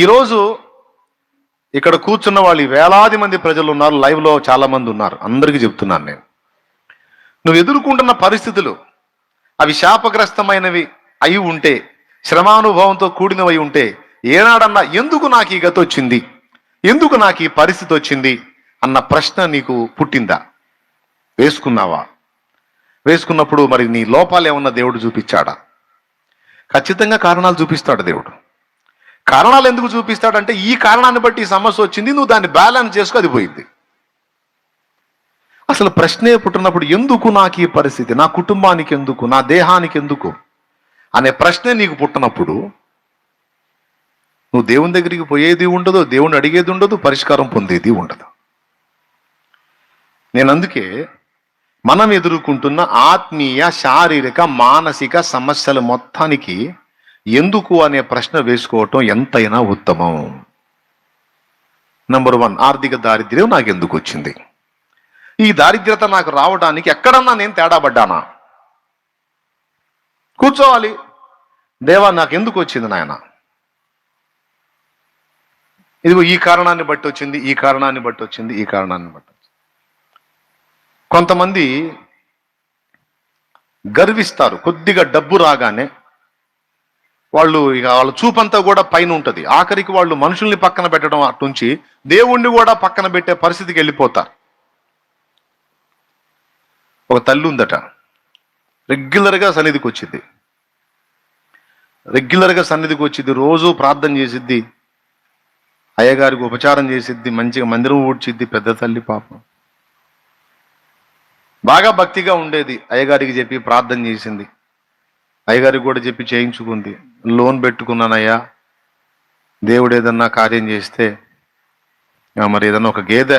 ఈరోజు ఇక్కడ కూర్చున్న వాళ్ళు వేలాది మంది ప్రజలు ఉన్నారు లైవ్లో చాలా మంది ఉన్నారు. అందరికీ చెప్తున్నాను నేను. నువ్వు ఎదుర్కొంటున్న పరిస్థితులు అవి శాపగ్రస్తమైనవి అయి ఉంటే శ్రమానుభవంతో కూడినవి అయి ఉంటే ఏనాడన్నా ఎందుకు నాకు ఈ గతి వచ్చింది? ఎందుకు నాకు ఈ పరిస్థితి వచ్చింది? అన్న ప్రశ్న నీకు పుట్టిందా? వేసుకున్నావా? వేసుకున్నప్పుడు మరి నీ లోపాలు ఏమన్నా దేవుడు చూపించాడా? ఖచ్చితంగా కారణాలు చూపిస్తాడు దేవుడు. కారణాలు ఎందుకు చూపిస్తాడంటే ఈ కారణాన్ని బట్టి ఈ సమస్య వచ్చింది నువ్వు దాన్ని బ్యాలెన్స్ చేసుకో అది పోయింది. అసలు ప్రశ్నే పుట్టినప్పుడు ఎందుకు నాకు ఈ పరిస్థితి? నా కుటుంబానికి ఎందుకు? నా దేహానికి ఎందుకు? అనే ప్రశ్నే నీకు పుట్టినప్పుడు నువ్వు దేవుని దగ్గరికి పోయేది ఉండదు దేవుని అడిగేది ఉండదు పరిష్కారం పొందేది ఉండదు. నేను అందుకే మనం ఎదుర్కొంటున్న ఆత్మీయ శారీరక మానసిక సమస్యల మొత్తానికి ఎందుకు అనే ప్రశ్న వేసుకోవటం ఎంతైనా ఉత్తమం. నంబర్ వన్ ఆర్థిక దారిద్ర్యం నాకు ఎందుకు వచ్చింది? ఈ దారిద్ర్యత నాకు రావడానికి ఎక్కడన్నా నేను తేడా పడ్డానా? కూర్చోవాలి. దేవా నాకు ఎందుకు వచ్చింది నాయన? ఇదిగో ఈ కారణాన్ని బట్టి వచ్చింది ఈ కారణాన్ని బట్టి వచ్చింది ఈ కారణాన్ని బట్టి కొంతమంది గర్విస్తారు. కొద్దిగా డబ్బు రాగానే వాళ్ళు ఇక వాళ్ళ చూపంతా కూడా పైన ఉంటుంది. ఆఖరికి వాళ్ళు మనుషుల్ని పక్కన పెట్టడం అటుంచి దేవుణ్ణి కూడా పక్కన పెట్టే పరిస్థితికి వెళ్ళిపోతారు. ఒక తల్లి ఉందట. రెగ్యులర్గా సన్నిధికి వచ్చింది. రెగ్యులర్గా సన్నిధికి వచ్చింది. రోజు ప్రార్థన చేసిద్ది. అయ్యగారికి ఉపచారం చేసిద్ది. మంచిగా మందిరం ఊడ్చిద్ది. పెద్ద తల్లి పాపం. బాగా భక్తిగా ఉండేది. అయ్యగారికి చెప్పి ప్రార్థన చేసింది. అయ్యగారికి కూడా చెప్పి చేయించుకుంది. లోన్ పెట్టుకున్నానయ్యా. దేవుడు ఏదన్నా కార్యం చేస్తే మరి ఏదన్నా ఒక గేదె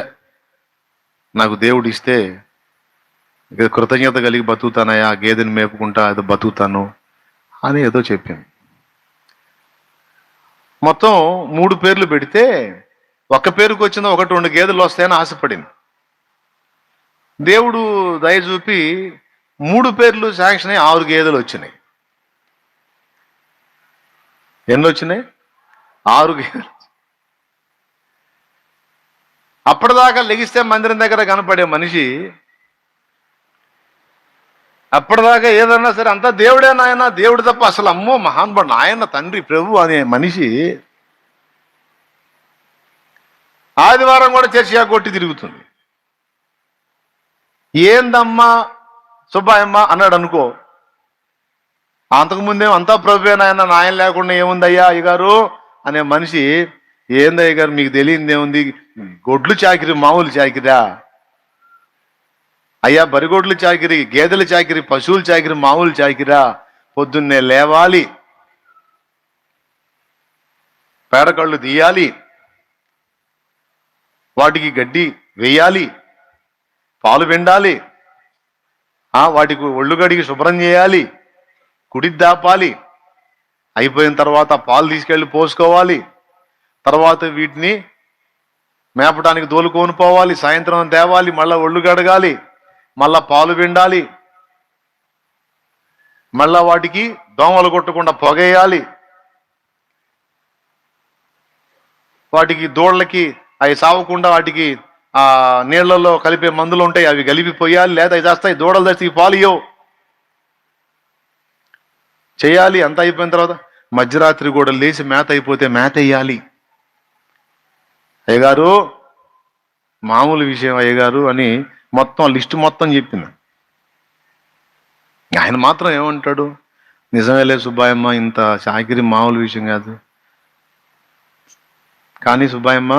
నాకు దేవుడు ఇస్తే ఇక కృతజ్ఞత కలిగి బతుకుతానయ్యా ఆ గేదెని మేపుకుంటా ఏదో బతుకుతాను అని ఏదో చెప్పింది మొత్తం మూడు పేర్లు పెడితే ఒక పేరుకు వచ్చిన ఒకటి రెండు గేదెలు వస్తాయని ఆశపడింది. దేవుడు దయ చూపి మూడు పేర్లు శాంక్షన్ అయ్యి ఆరు గేదెలు వచ్చినాయి. ఎన్ని వచ్చినాయి ఆరు గేదెలు అప్పటిదాకా లెగిస్తే మందిరం దగ్గర కనపడే మనిషి అప్పటిదాకా ఏదన్నా సరే అంతా దేవుడే నాయన దేవుడు తప్ప అసలు అమ్మో మహానుభావుడు నాయన తండ్రి ప్రభు అనే మనిషి ఆదివారం కూడా చర్చిగా కొట్టి తిరుగుతుంది. ఏందమ్మా సుబ్బాయమ్మ అన్నాడు అనుకో అంతకుముందేం అంతా ప్రభువే నాయన నాయన లేకుండా ఏముందయ్యా అయ్యగారు? అనే మనిషి ఏందయ్య గారు మీకు తెలియంది ఏముంది? గొడ్లు చాకిరి మామూలు చాకిరా? అయ్యా బరిగొడ్లు చాకిరి గేదెల చాకిరి పశువుల చాకిరి మామూలు చాకిరా? పొద్దున్నే లేవాలి. పేడకళ్ళు తీయాలి. వాటికి గడ్డి వేయాలి. పాలు పిండాలి. వాటికి ఒళ్ళు గడికి శుభ్రం చేయాలి. కుడి దాపాలి అయిపోయిన తర్వాత పాలు తీసుకెళ్ళి పోసుకోవాలి. తర్వాత వీటిని మేపడానికి దోలుకొని పోవాలి సాయంత్రం తేవాలి. మళ్ళీ ఒళ్ళు గడగాలి మళ్ళా పాలు పిండాలి. మళ్ళా వాటికి దోమలు కొట్టకుండా పొగేయాలి. వాటికి దూడలకి అవి సావకుండా వాటికి ఆ నీళ్ళలో కలిపే మందులు ఉంటాయి. అవి కలిపి పోయాలి లేదా అవి చేస్తాయి దూడలు తెచ్చి పాలు ఇవ్వవు చేయాలి అంత అయిపోయిన తర్వాత మధ్యరాత్రి కూడా లేచి మేత అయిపోతే మేత వేయాలి. అయ్యగారు మామూలు విషయం అయ్యగారు అని మొత్తం లిస్ట్ మొత్తం చెప్పింది ఆయన మాత్రం ఏమంటాడు? నిజమేలే సుబ్బాయమ్మ ఇంత చాకిరి మామూలు విషయం కాదు. కానీ సుబ్బాయమ్మ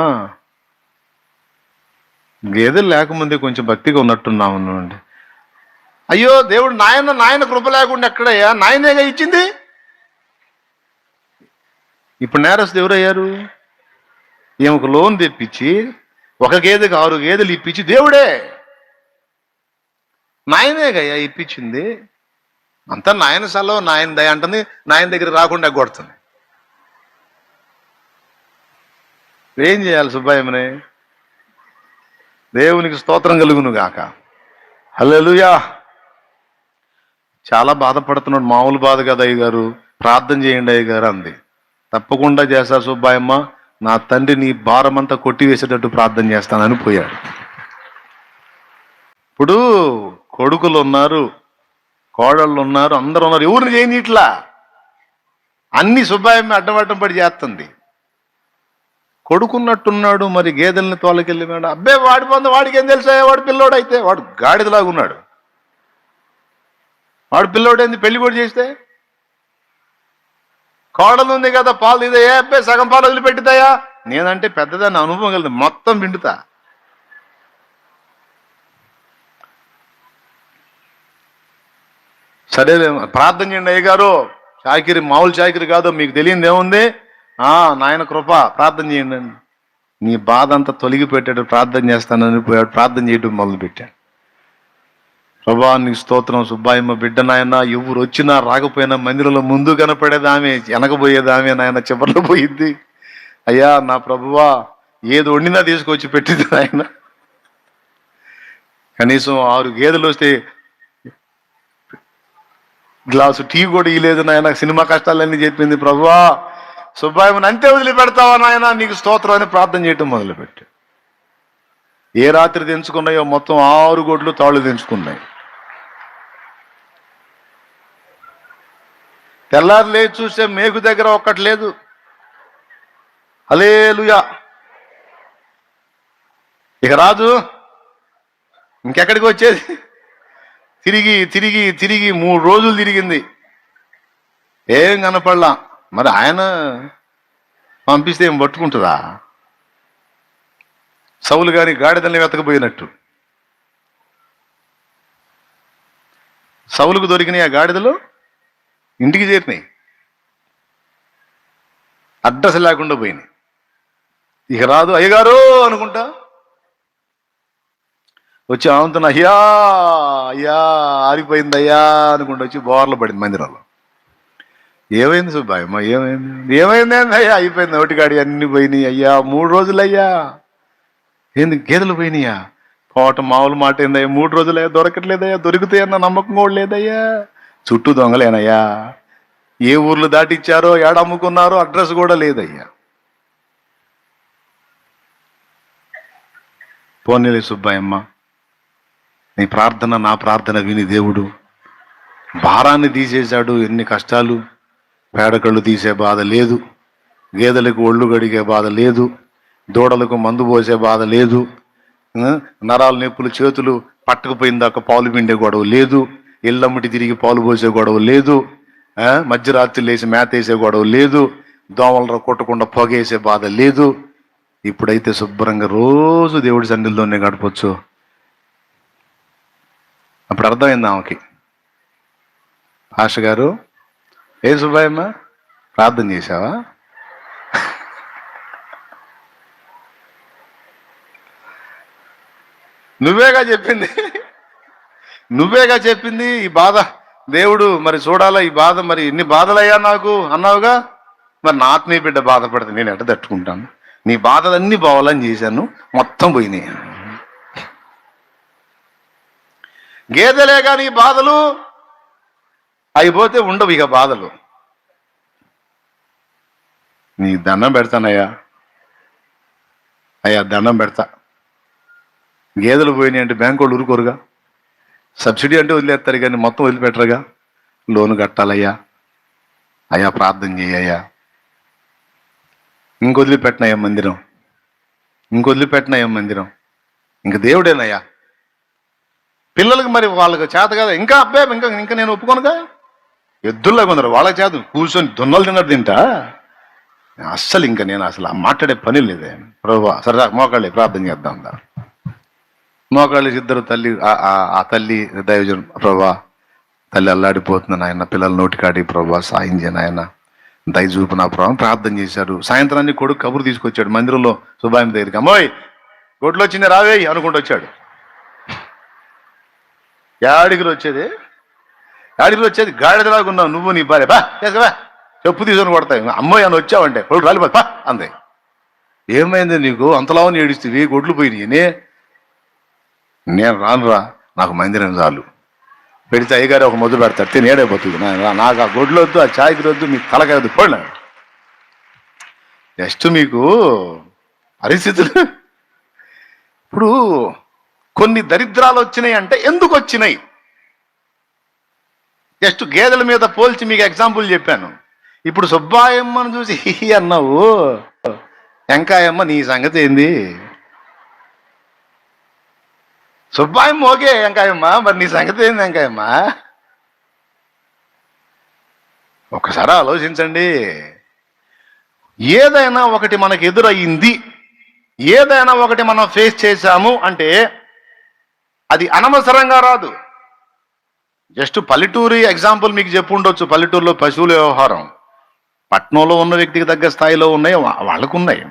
గేదెలు లేకముందే కొంచెం భక్తిగా ఉన్నట్టున్నావు అండి అయ్యో దేవుడు నాయన నాయన కృప లేకుండా ఎక్కడయ్యా? నాయనేగా ఇచ్చింది? ఇప్పుడు నేరస్తుడు ఎవరయ్యారు? ఈమె ఒక లోన్ తెప్పించి ఒక గేదెకి ఆరు గేదెలు ఇప్పించి దేవుడే. నాయనేగయ్యా ఇప్పించింది. అంతా నాయన సెలవు నాయన దయ అంటుంది. నాయన దగ్గర రాకుండా కొడుతుంది ఏం చేయాలి సుబ్బాయమ్మని దేవునికి స్తోత్రం కలుగును గాక హలో చాలా బాధపడుతున్నాడు. మామూలు బాధ కదా అయ్య గారు ప్రార్థన చేయండి అయ్య గారు అంది. తప్పకుండా చేశా సుబ్బాయమ్మ. నా తండ్రి నీ భారమంతా కొట్టివేసేటట్టు ప్రార్థన చేస్తానని పోయాడు. ఇప్పుడు కొడుకులు ఉన్నారు కోడళ్ళు ఉన్నారు అందరూ ఉన్నారు ఎవరిని చేయని ఇట్లా? అన్ని సుబ్బాయమ్మ అడ్డమడ్డం పడి చేస్తుంది. కొడుకున్నట్టున్నాడు మరి గేదెల్ని తోలకెళ్ళి మేడం. అబ్బే వాడి పొంద వాడికి ఏం తెలుసా? వాడు పిల్లోడు అయితే వాడు గాడిదలాగా ఉన్నాడు వాడు పిల్లోడేంది పెళ్ళి కూడా చేస్తే? కోడలు ఉంది కదా పాలు ఇదే ఏ సగం పాలు వదిలిపెట్టుతాయా? నేనంటే పెద్దదాన్ని అనుభవం కలిగింది మొత్తం పిండుతా సరేలే ప్రార్థన చేయండి అయ్యగారు. చాకిరి మామూలు చాకిరి కాదు మీకు తెలియంది ఏముంది? ఆ నాయన కృప ప్రార్థన చేయండి. నీ బాధ అంతా తొలగిపెట్టాడు ప్రార్థన చేస్తానని పోయాడు ప్రార్థన చేయడం మొదలుపెట్టాడు. ప్రభా నీ స్తోత్రం. సుబ్బాయమ్మ బిడ్డ నాయన ఎవరు వచ్చినా రాకపోయినా మందిరంలో ముందు కనపడేది ఆమె వెనకపోయేది ఆమె నాయన చివరిలో పోయిద్ది. అయ్యా నా ప్రభువా ఏది వండినా తీసుకొచ్చి పెట్టింది నాయన. కనీసం ఆరు గేదెలు వస్తే గ్లాసు టీ కూడా ఇయ్యలేదు నాయన. సినిమా కష్టాలన్నీ చెప్పింది ప్రభువా సుబ్బాయమ్మని అంతే వదిలిపెడతావా నాయన? నీకు స్తోత్రం అని ప్రార్థన చేయటం మొదలుపెట్టాడు. ఏ రాత్రి తెంచుకున్నాయో మొత్తం ఆరు గొడ్లు తాళ్ళు తెంచుకున్నాయి. తెల్లారి లేచి చూస్తే మేకు దగ్గర ఒక్కటి లేదు. అలేలుయా ఇక రాజు ఇంకెక్కడికి వచ్చేది? తిరిగి తిరిగి తిరిగి మూడు రోజులు తిరిగింది. ఏం కనపడలా. మరి ఆయన పంపిస్తే ఏం పట్టుకుంటుందా? సౌలు గాని గాడిదల్ని వెతకపోయినట్టు సౌలుకు దొరికినాయి ఆ గాడిదలు ఇంటికి చేరినాయి. అడ్రస్ లేకుండా పోయినాయి. ఇక రాదు అయ్యగారు అనుకుంటా. వచ్చి ఆమెతో అయ్యా అయ్యా ఆరిపోయింది అయ్యా అనుకుంటూ వచ్చి బోర్లు పడింది మందిరంలో. ఏమైంది సుబ్బాయమ్మ ఏమైంది? ఏమైంది అయ్యా అయిపోయింది ఒకటిగాడి అన్ని పోయినాయి అయ్యా మూడు రోజులు అయ్యా ఏంది గేదెలు పోయినాయా? పోవటం మామూలు మాట ఏందయ్యా మూడు రోజులయ్యా దొరకట్లేదయ్యా దొరుకుతాయన్న నమ్మకం కూడా లేదయ్యా. చుట్టూ దొంగలేనయ్యా. ఏ ఊర్లు దాటిచ్చారో ఏడ అమ్ముకున్నారో అడ్రస్ కూడా లేదయ్యా. పోనీలే సుబ్బాయమ్మ నీ ప్రార్థన నా ప్రార్థన విని దేవుడు భారాన్ని తీసేశాడు ఎన్ని కష్టాలు పేడకళ్ళు తీసే బాధ లేదు గేదెలకు ఒళ్ళు గడిగే బాధ లేదు. దూడలకు మందు పోసే బాధ లేదు. నరాలు నరాల నొప్పులు చేతులు పట్టకపోయిందాక పాలు పిండే గొడవ లేదు. ఇళ్ళమ్మటి తిరిగి పాలు పోసే గొడవ లేదు. మధ్యరాత్రి లేచి మేత వేసే గొడవ లేదు. దోమలు కొట్టకుండా పొగేసే బాధ లేదు. ఇప్పుడైతే శుభ్రంగా రోజు దేవుడి సన్నిధిలోనే గడపచ్చు. అప్పుడు అర్థమైంది ఆమెకి. ఆశ గారు ఏ సుబ్బాయమ్మ ప్రార్థన చేశావా? నువ్వేగా చెప్పింది? నువ్వేగా చెప్పింది? ఈ బాధ దేవుడు మరి చూడాలా? ఈ బాధ మరి ఇన్ని బాధలయ్యా నాకు అన్నావుగా? మరి నా ఆత్మీయ బిడ్డ బాధపడితే నేను ఎట తట్టుకుంటాను? నీ బాధలన్నీ బావాలని చేశాను. మొత్తం పోయినాయి. గేదెలే కానీ బాధలు? అయిపోతే ఉండవు ఇక బాధలు. నీ దండం పెడతానయ్యా. అయ్యా దండం పెడతా. గేదెలు పోయినాయి అంటే బ్యాంకు వాళ్ళు ఊరుకోరుగా? సబ్సిడీ అంటే వదిలేస్తారు కానీ మొత్తం వదిలిపెట్టరుగా? లోను కట్టాలయ్యా. అయ్యా ప్రార్థన చేయయ్యా ఇంకొదిలిపెట్టినయ్యా మందిరం. ఇంకొదిలిపెట్టినయ్యా మందిరం. ఇంక దేవుడేనయ్యా. పిల్లలకి మరి వాళ్ళకి చేత కదా. ఇంకా అబ్బే ఇంకా ఇంకా నేను ఒప్పుకోనుగా? ఎద్దుల్లా కొందరు వాళ్ళకి చేత కూర్చొని దున్నలు తిన్నట్టు తింటా? అస్సలు ఇంకా నేను అసలు మాట్లాడే పని లేదే. ప్రభు సరదా మోకాళ్ళి ప్రార్థన చేద్దాం మోకాళ్ళు ఇద్దరు తల్లి ఆ- తల్లి దైవజన్ ప్రభా తల్లి అల్లాడిపోతుంది నాయన పిల్లల నోటికాడి ప్రభా సాయం చేయను దయ దయచూపు నా ప్రభావం ప్రార్థన చేశారు. సాయంత్రాన్ని కొడుకు కబురు తీసుకొచ్చాడు మందిరంలో సుబ్బాయి దగ్గరికి. అమ్మోయ్ గొడ్లు వచ్చింది రావే అనుకుంటూ వచ్చాడు. యాడిగిరి వచ్చేది? యాడిగిరి వచ్చేది? గాడిద ఉన్నావు నువ్వు నీ భార్య. బా చేసుకురా చెప్పు తీసుకొని కొడతాయి అమ్మాయి అని వచ్చావంటే. కొడుకు రాలిపో అంది. ఏమైంది నీకు? అంతలా ఏడుస్తుంది గొడ్లు పోయినాయి. నేను రానురా నాకు మందిరం చాలు. పెడితే అయ్యగారు ఒక మొదలు పెడతాడు తిని ఏడైపోతుంది. నాకు ఆ గొడ్లు వద్దు ఆ చాయ్కి వద్దు మీకు తలకాయ వద్దు పోయినా జస్ట్ మీకు పరిస్థితులు. ఇప్పుడు కొన్ని దరిద్రాలు వచ్చినాయి అంటే ఎందుకు వచ్చినాయి? జస్ట్ గేదెల మీద పోల్చి మీకు ఎగ్జాంపుల్ చెప్పాను. ఇప్పుడు సుబ్బాయమ్మను చూసి అన్నావు వెంకాయమ్మ నీ సంగతి ఏంది? సుబ్బాయమ్మ ఓకే వెంకాయమ్మ మరి నీ సంగతి ఏంది వెంకాయమ్మ ఒకసారి ఆలోచించండి. ఏదైనా ఒకటి మనకు ఎదురయ్యింది ఏదైనా ఒకటి మనం ఫేస్ చేశాము అంటే అది అనవసరంగా రాదు. జస్ట్ పల్లెటూరి ఎగ్జాంపుల్ మీకు చెప్పు ఉండొచ్చు. పల్లెటూరులో పశువుల వ్యవహారం. పట్నంలో ఉన్న వ్యక్తికి తగ్గ స్థాయిలో ఉన్నాయి వాళ్ళకున్నాయి వాళ్ళకు ఉన్నాయి.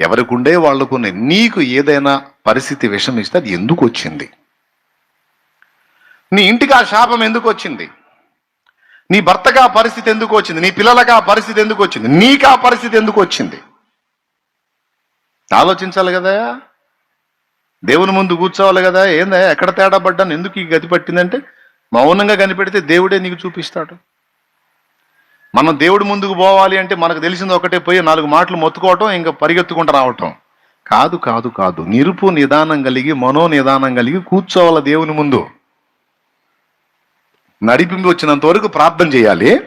ఎవరికి ఉండే వాళ్ళకు ఉన్నాయి. నీకు ఏదైనా పరిస్థితి విషమిస్తే అది ఎందుకు వచ్చింది నీ ఇంటికి ఆ శాపం ఎందుకు వచ్చింది నీ భర్తకు ఆ పరిస్థితి ఎందుకు వచ్చింది నీ పిల్లలకు ఆ పరిస్థితి ఎందుకు వచ్చింది నీకు ఆ పరిస్థితి ఎందుకు వచ్చింది ఆలోచించాలి కదా. దేవుని ముందు కూర్చోవాలి కదా. ఏందా ఎక్కడ తేడా పడ్డాను? ఎందుకు ఈ గతి పట్టిందంటే మౌనంగా కనిపెడితే దేవుడే నీకు చూపిస్తాడు. మనం దేవుడి ముందుకు పోవాలి అంటే మనకు తెలిసింది ఒకటే పోయి నాలుగు మాటలు మొత్తుకోవటం ఇంకా పరిగెత్తుకుంటూ రావటం. కాదు కాదు కాదు. నిరుపు నిదానం కలిగి మనో నిదానం కలిగి కూర్చోవాలి దేవుని ముందు. నడిపింపు వచ్చినంత వరకు ప్రార్థన చేయాలి.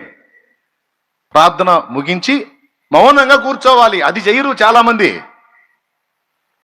ప్రార్థన ముగించి మౌనంగా కూర్చోవాలి. అది చేయరు చాలా మంది